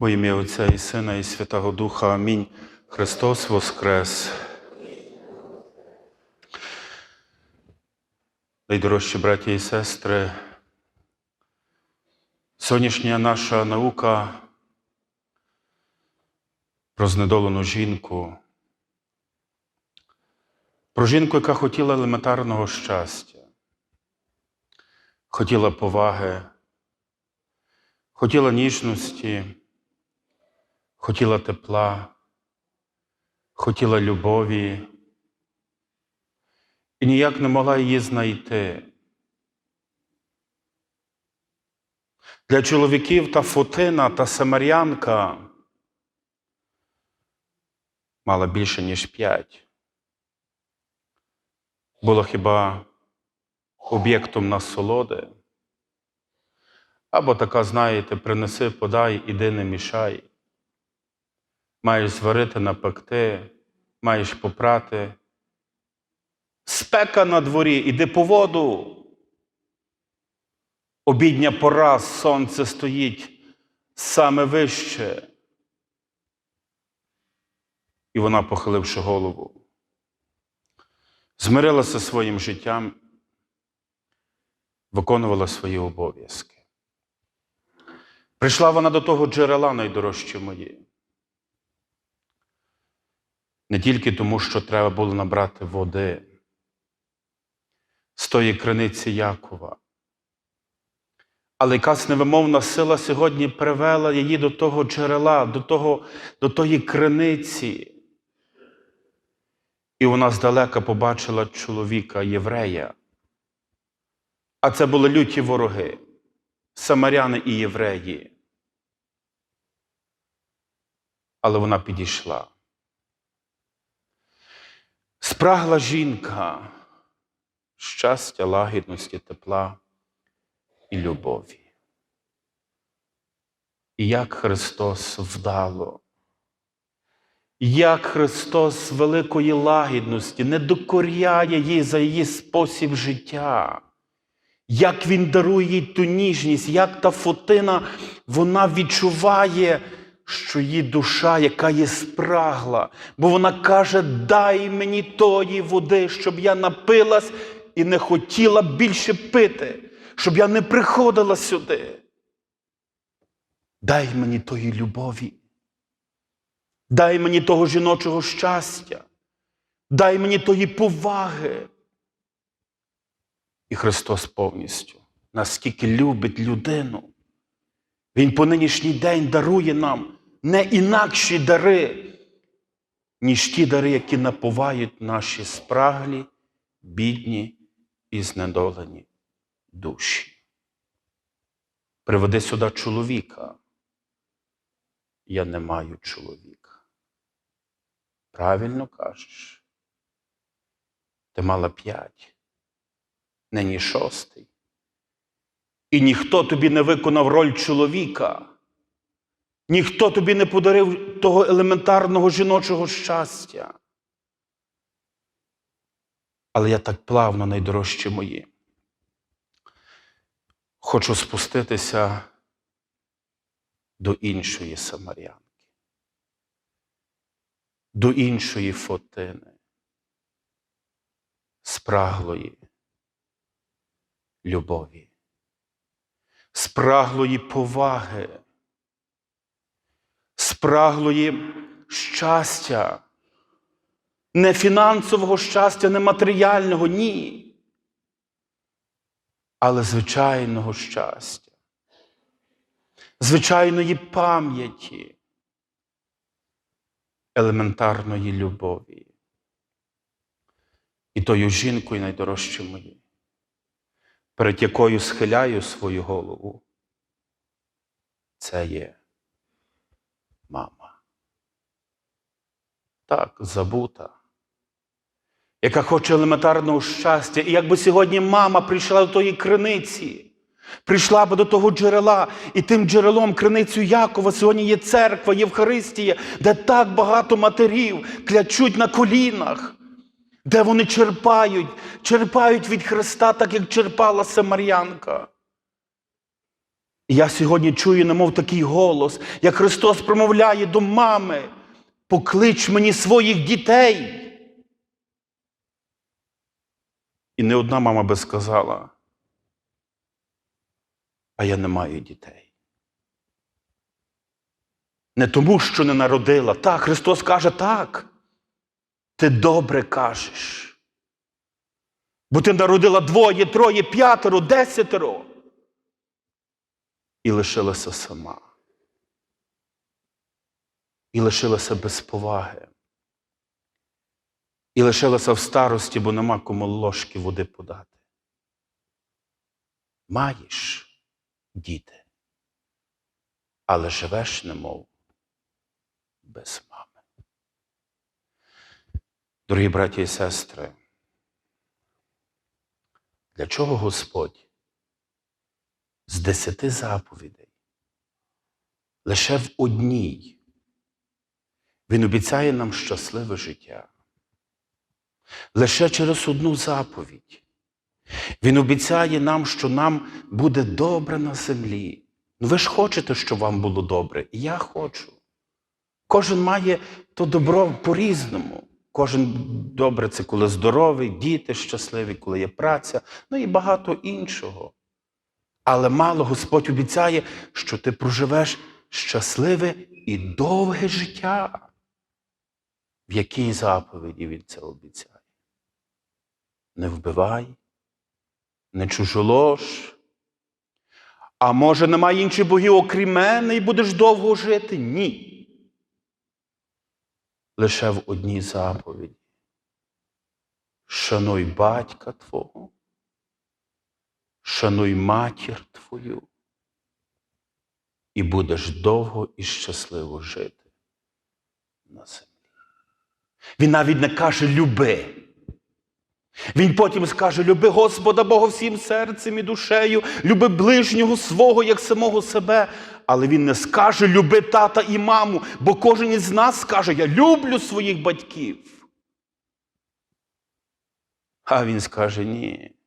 Во ім'я Отця і Сина, і Святого Духа. Амінь. Христос Воскрес. Найдорожчі браті і сестри, сьогоднішня наша наука про знедолену жінку, про жінку, яка хотіла елементарного щастя, хотіла поваги, хотіла ніжності, хотіла тепла, хотіла любові і ніяк не могла її знайти. Для чоловіків та Фотина та Самарянка мала більше, ніж п'ять. Було хіба об'єктом насолоди? Або така, знаєте, принеси, подай, іди не мішай. Маєш зварити, напекти, маєш попрати. Спека на дворі, іди по воду. Обідня пора, сонце стоїть саме вище. І вона, похиливши голову, змирилася своїм життям, виконувала свої обов'язки. Прийшла вона до того джерела найдорожчі мої. Не тільки тому, що треба було набрати води з тої криниці Якова. Але якась невимовна сила сьогодні привела її до того джерела, до, того, до тої криниці. І вона здалека побачила чоловіка єврея. А це були люті вороги, самаряни і євреї. Але вона підійшла. Спрагла жінка. Щастя, лагідності, тепла і любові. І як Христос вдало, як Христос великої лагідності не докоряє їй за її спосіб життя, як Він дарує їй ту ніжність, як та фотина вона відчуває, що її душа, яка є спрагла, бо вона каже: дай мені тої води, щоб я напилась і не хотіла більше пити, щоб я не приходила сюди. Дай мені тої любові. Дай мені того жіночого щастя, дай мені тої поваги. І Христос повністю, наскільки любить людину, Він по нинішній день дарує нам не інакші дари, ніж ті дари, які наповають наші спраглі, бідні і знедолені душі. Приведи сюди чоловіка. Я не маю чоловіка. Правильно кажеш. Ти мала п'ять, нині шостий. І ніхто тобі не виконав роль чоловіка. Ніхто тобі не подарив того елементарного жіночого щастя. Але я так плавно, найдорожчі мої. Хочу спуститися до іншої самарянки, до іншої фотини, спраглої любові, спраглої поваги, спраглої щастя не фінансового щастя, не матеріального, ні. Але звичайного щастя, звичайної пам'яті, елементарної любові. І тою жінкою найдорожче мої, перед якою схиляю свою голову, це є мама. Так, забута яка хоче елементарного щастя. І якби сьогодні мама прийшла до тої криниці, прийшла би до того джерела, і тим джерелом криницю Якова сьогодні є церква, Євхаристія, де так багато матерів клячуть на колінах, де вони черпають, черпають від Христа, так як черпала Самарянка. І я сьогодні чую, немов такий голос, як Христос промовляє до мами, поклич мені своїх дітей. І не одна мама би сказала, а я не маю дітей. Не тому, що не народила. Так, Христос каже так. Ти добре кажеш. Бо ти народила двоє, троє, п'ятеро, десятеро. І лишилася сама. І лишилася без поваги. І лишилася в старості, бо нема кому ложки води подати. Маєш діти, але живеш немов без мами. Дорогі браті і сестри, для чого Господь з десяти заповідей лише в одній Він обіцяє нам щасливе життя? Лише через одну заповідь. Він обіцяє нам, що нам буде добре на землі. Ну ви ж хочете, щоб вам було добре, і я хочу. Кожен має то добро по-різному. Кожен добре це коли здоровий, діти щасливі, коли є праця, ну і багато іншого. Але мало Господь обіцяє, що ти проживеш щасливе і довге життя. В якій заповіді Він це обіцяє? Не вбивай, не чужолож. А може, немає інших богів, окрім мене, і будеш довго жити? Ні лише в одній заповіді. Шануй батька Твого, шануй матір Твою, і будеш довго і щасливо жити на землі. Він навіть не каже люби. Він потім скаже: люби Господа Бога всім серцем і душею, люби ближнього свого, як самого себе. Але він не скаже люби тата і маму, бо кожен із нас скаже, я люблю своїх батьків. А він скаже ні.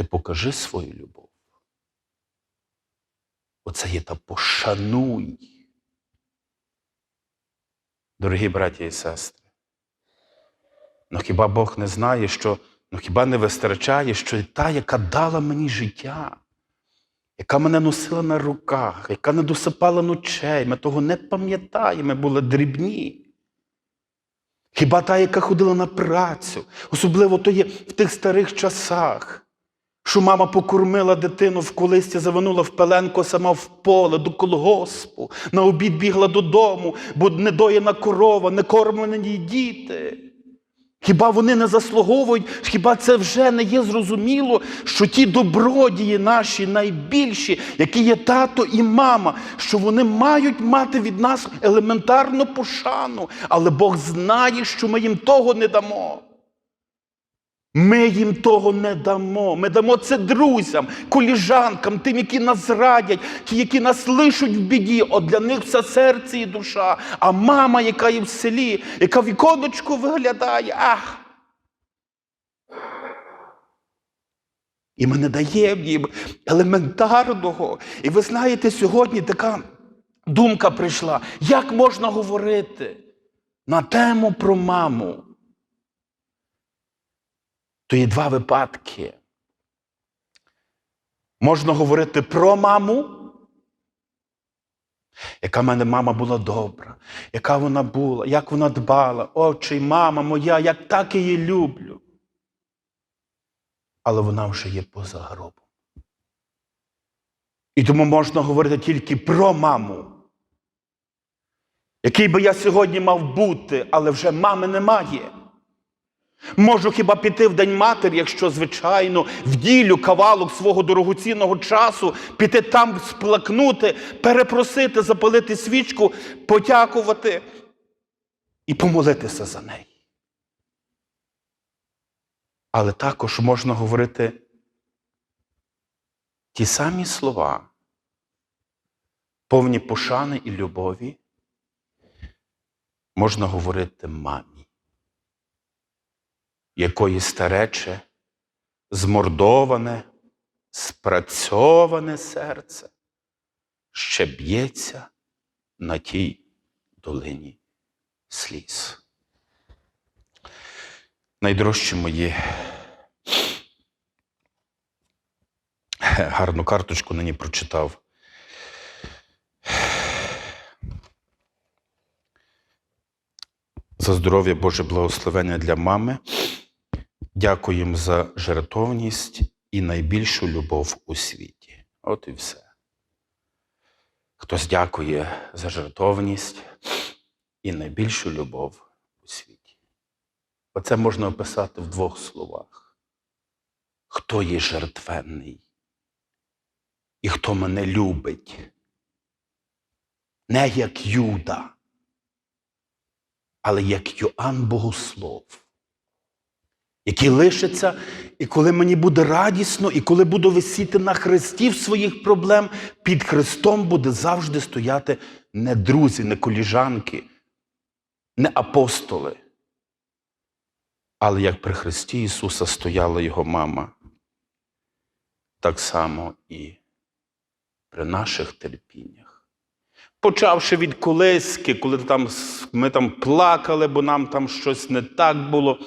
Ти покажи свою любов. Оце є та пошануй. Дорогі браті і сестри. Ну хіба Бог не знає, що ну хіба не вистачає, що та, яка дала мені життя, яка мене носила на руках, яка не досипала ночей, ми того не пам'ятаємо, ми були дрібні. Хіба та, яка ходила на працю, особливо то є в тих старих часах, що мама покормила дитину в колисті, завинула в пеленко сама в поле до колгоспу, на обід бігла додому, бо недоїна корова, не кормлені діти. Хіба вони не заслуговують, хіба це вже не є зрозуміло, що ті добродії наші найбільші, які є тато і мама, що вони мають мати від нас елементарну пошану, але Бог знає, що ми їм того не дамо. Ми їм того не дамо. Ми дамо це друзям, коліжанкам, тим, які нас радять, ті, які нас лишуть в біді. От для них все серце і душа. А мама, яка є в селі, яка віконечко виглядає, ах. І ми не даємо їм елементарного. І ви знаєте, сьогодні така думка прийшла, як можна говорити на тему про маму. То є два випадки. Можна говорити про маму, яка в мене мама була добра, яка вона була, як вона дбала, очі, мама моя, як так її люблю. Але вона вже є поза гробом. І тому можна говорити тільки про маму. Який би я сьогодні мав бути, але вже мами немає. Можу хіба піти в День матері, якщо, звичайно, вділю кавалок свого дорогоцінного часу, піти там сплакнути, перепросити, запалити свічку, подякувати і помолитися за неї. Але також можна говорити ті самі слова, повні пошани і любові, можна говорити мамі якої старече, змордоване, спрацьоване серце ще б'ється на тій долині сліз. Найдорожчі мої. Гарну карточку нині прочитав. За здоров'я Боже благословення для мами. Дякуємо за жертовність і найбільшу любов у світі. От і все. Хтось дякує за жертовність і найбільшу любов у світі. Оце можна описати в двох словах. Хто є жертвенний і хто мене любить? Не як Юда, але як Йоанн Богослов, який лишиться, і коли мені буде радісно, і коли буду висіти на хресті в своїх проблем, під хрестом буде завжди стояти не друзі, не коліжанки, не апостоли. Але як при Христі Ісуса стояла Його мама, так само і при наших терпіннях. Почавши від колиски, коли там, ми там плакали, бо нам там щось не так було,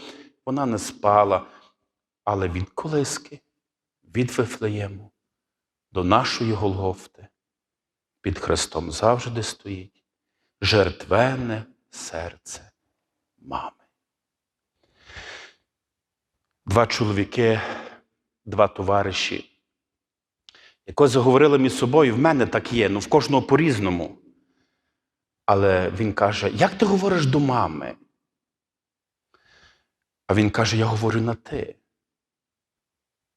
вона не спала. Але від колиски, від Вифлеєму до нашої Голгофти під Христом завжди стоїть жертвенне серце мами. Два чоловіки, два товариші, якось заговорили між собою, в мене так є, ну в кожного по-різному. Але він каже: як ти говориш до мами? А він каже: Я говорю на ти.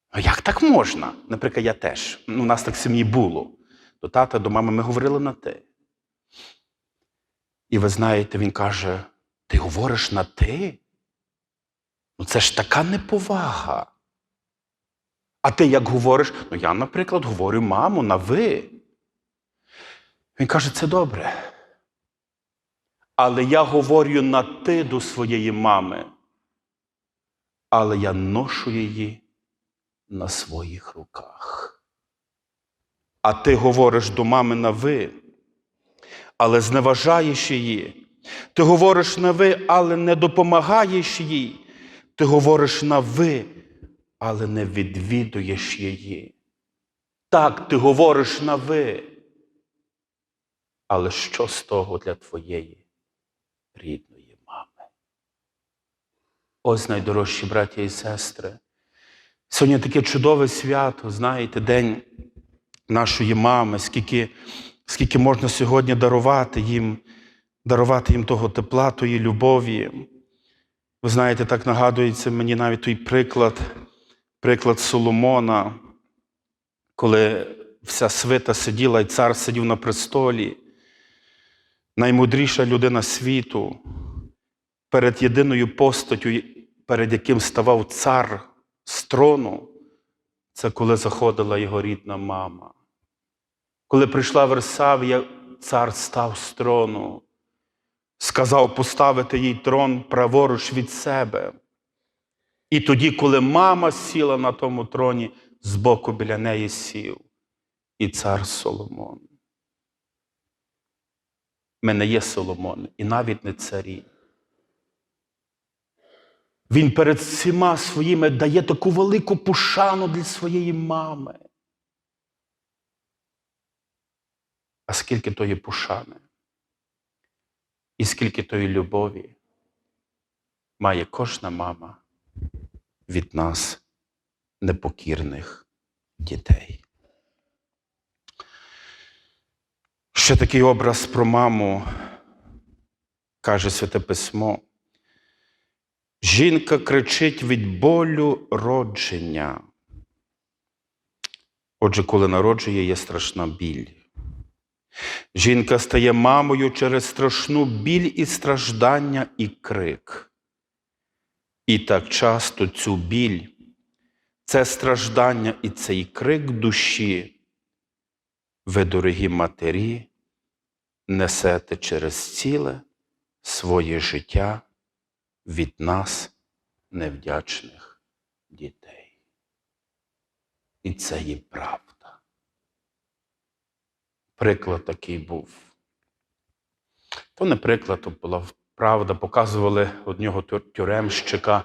А як так можна? Наприклад, я теж. Ну, у нас так в сім'ї було. До тата, до мами ми говорили на ти. І ви знаєте, він каже: Ти говориш на ти? Ну це ж така неповага. А ти як говориш? Ну, я, наприклад, говорю маму на ви. Він каже, це добре. Але я говорю на ти до своєї мами. Але я ношу її на своїх руках. А ти говориш до мами на ви, але зневажаєш її. Ти говориш на ви, але не допомагаєш їй. Ти говориш на ви, але не відвідуєш її. Так, ти говориш на ви. Але що з того для твоєї рідної? Ось найдорожчі браття і сестри. Сьогодні таке чудове свято, знаєте, день нашої мами, скільки, скільки можна сьогодні дарувати їм, дарувати їм того тепла, тої любові. Ви знаєте, так нагадується мені навіть той приклад, приклад Соломона, коли вся свита сиділа і цар сидів на престолі, наймудріша людина світу, перед єдиною постаттю, перед яким ставав цар з трону, це коли заходила його рідна мама. Коли прийшла Версавія, цар став з трону, сказав поставити їй трон праворуч від себе. І тоді, коли мама сіла на тому троні, збоку біля неї сів і цар Соломон. Ми не є Соломон, і навіть не царі. Він перед всіма своїми дає таку велику пошану для своєї мами. А скільки тої пошани, і скільки тої любові має кожна мама від нас, непокірних дітей. Ще такий образ про маму, каже Святе Письмо. Жінка кричить від болю родження. Отже, коли народжує, є страшна біль. Жінка стає мамою через страшну біль і страждання і крик. І так часто цю біль, це страждання і цей крик душі, ви, дорогі матері, несете через ціле своє життя від нас, невдячних дітей. І це є правда. Приклад такий був. То не приклад, то була правда. Показували одного тюремщика,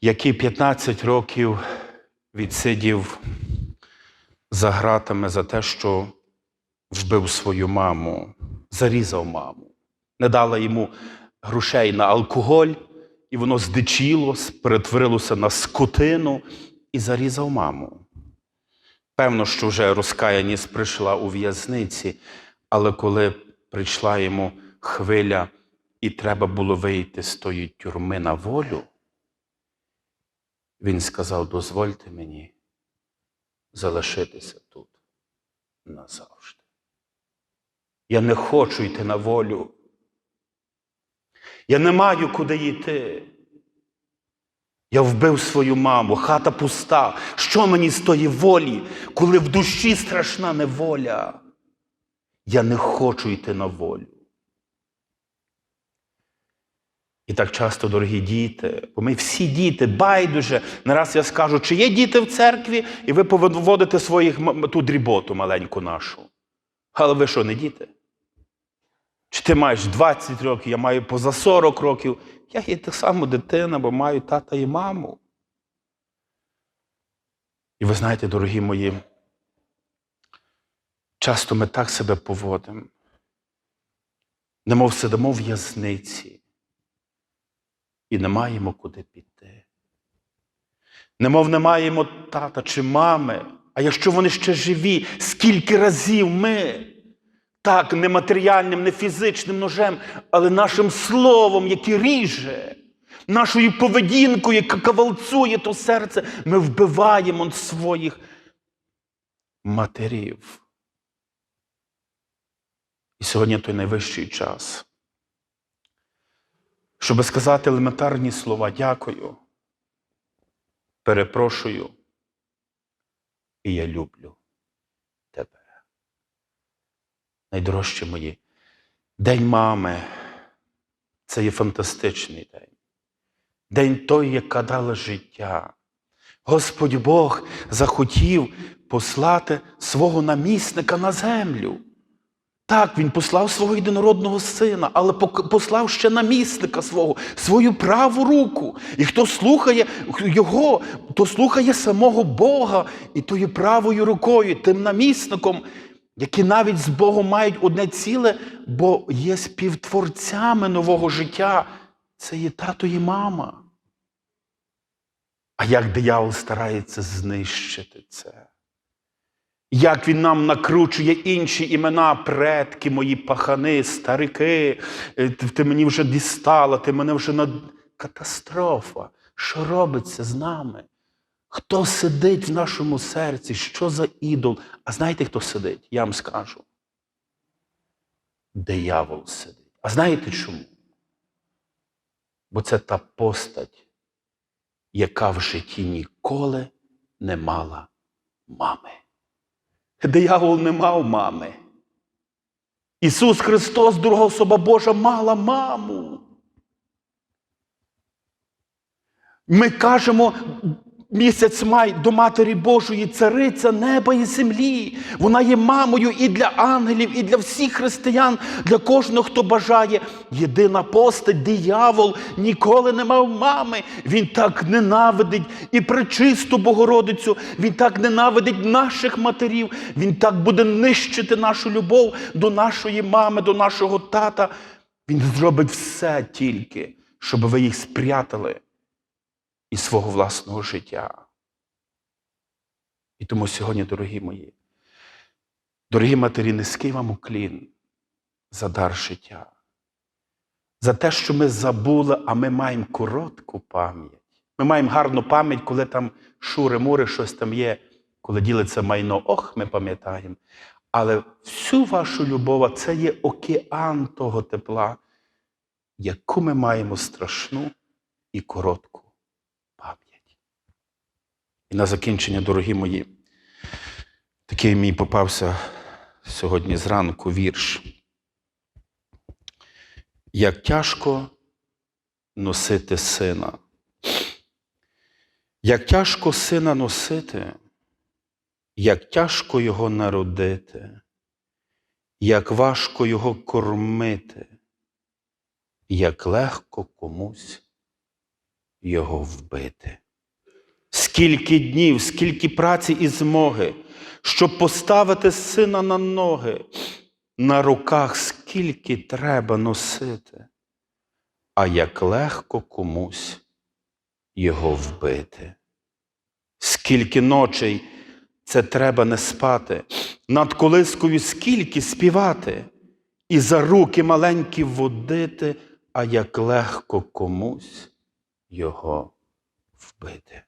який 15 років відсидів за гратами за те, що вбив свою маму, зарізав маму, не дала йому грошей на алкоголь, і воно здичіло, перетворилося на скотину і зарізав маму. Певно, що вже розкаяність прийшла у в'язниці, але коли прийшла йому хвиля, і треба було вийти з тої тюрми на волю, він сказав: дозвольте мені залишитися тут назавжди. Я не хочу йти на волю. Я не маю куди йти. Я вбив свою маму, хата пуста. Що мені з тої волі, коли в душі страшна неволя? Я не хочу йти на волю. І так часто, дорогі діти, бо ми всі діти, байдуже. Не раз я скажу, чи є діти в церкві, і ви поводите своїх ту дріботу маленьку нашу. Але ви що, не діти? Чи ти маєш 20 років, я маю поза 40 років. Я є та сама дитина, бо маю тата і маму. І ви знаєте, дорогі мої, часто ми так себе поводимо, немов сидимо в в'язниці і не маємо куди піти. Немов не маємо тата чи мами, а якщо вони ще живі, скільки разів ми, так, не матеріальним, не фізичним ножем, але нашим словом, яке ріже, нашою поведінкою, яка кавалцує то серце, ми вбиваємо своїх матерів. І сьогодні той найвищий час, щоб сказати елементарні слова дякую, перепрошую, і я люблю Найдорожчі мої, День мами це є фантастичний день. День той, яка дала життя. Господь Бог захотів послати свого намісника на землю. Так, він послав свого єдинородного сина, але послав ще намісника свого, свою праву руку. І хто слухає його, то слухає самого Бога і тою правою рукою, тим намісником, які навіть з Богом мають одне ціле, бо є співтворцями нового життя. Це є тато і мама. А як диявол старається знищити це? Як він нам накручує інші імена, предки мої пахани, старики, е, ти, мені вже дістала, ти мене вже над катастрофа. Що робиться з нами? Хто сидить в нашому серці? Що за ідол? А знаєте, хто сидить? Я вам скажу. Диявол сидить. А знаєте чому? Бо це та постать, яка в житті ніколи не мала мами. Диявол не мав мами. Ісус Христос, друга особа Божа, мала маму. Ми кажемо місяць май до Матері Божої, цариця неба і землі. Вона є мамою і для ангелів, і для всіх християн, для кожного, хто бажає. Єдина постать, диявол, ніколи не мав мами. Він так ненавидить і пречисту Богородицю, він так ненавидить наших матерів, він так буде нищити нашу любов до нашої мами, до нашого тата. Він зробить все тільки, щоб ви їх спрятали із свого власного життя. І тому сьогодні, дорогі мої, дорогі матері, низький вам уклін за дар життя, за те, що ми забули, а ми маємо коротку пам'ять. Ми маємо гарну пам'ять, коли там шури-мури, щось там є, коли ділиться майно, ох, ми пам'ятаємо. Але всю вашу любов, це є океан того тепла, яку ми маємо страшну і коротку. І на закінчення, дорогі мої, такий мій попався сьогодні зранку вірш. Як тяжко носити сина. Як тяжко сина носити, як тяжко його народити, як важко його кормити, як легко комусь його вбити. Скільки днів, скільки праці і змоги, щоб поставити сина на ноги, на руках скільки треба носити, а як легко комусь його вбити. Скільки ночей це треба не спати, над колискою скільки співати, і за руки маленькі водити, а як легко комусь його вбити.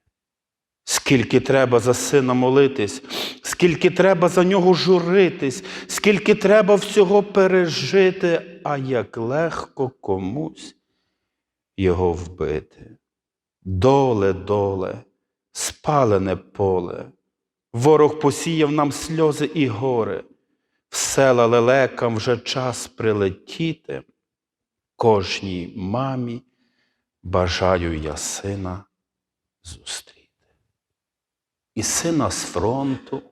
Скільки треба за сина молитись, скільки треба за нього журитись, скільки треба всього пережити, а як легко комусь його вбити. Доле, доле, спалене поле, ворог посіяв нам сльози і гори, в села лелекам вже час прилетіти, кожній мамі бажаю я сина зустріти. І сина з фронту,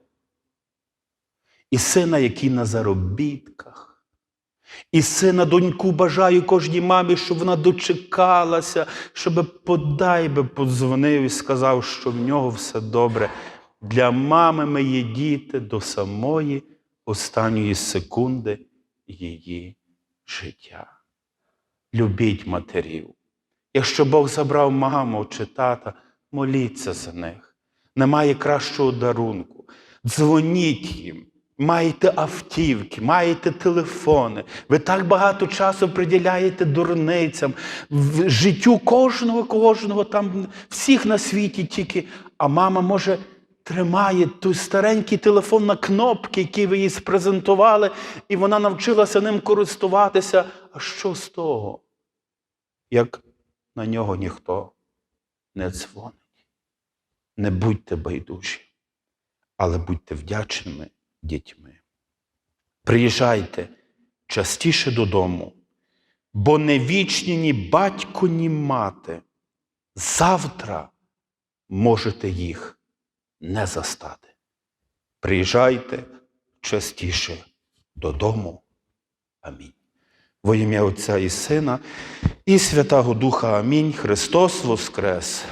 і сина, який на заробітках, і сина доньку бажаю кожній мамі, щоб вона дочекалася, щоб подай би подзвонив і сказав, що в нього все добре. Для мами ми є діти до самої останньої секунди її життя. Любіть матерів. Якщо Бог забрав маму чи тата, моліться за них. Немає кращого дарунку. Дзвоніть їм. Маєте автівки, маєте телефони. Ви так багато часу приділяєте дурницям, життю кожного, кожного там, всіх на світі тільки. А мама може тримає той старенький телефон на кнопки, який ви їй спрезентували, і вона навчилася ним користуватися. А що з того? Як на нього ніхто не дзвонить. Не будьте байдужі, але будьте вдячними дітьми. Приїжджайте частіше додому, бо не вічні ні батько, ні мати. Завтра можете їх не застати. Приїжджайте частіше додому. Амінь. Во ім'я Отця і Сина, і Святого Духа Амінь. Христос Воскрес!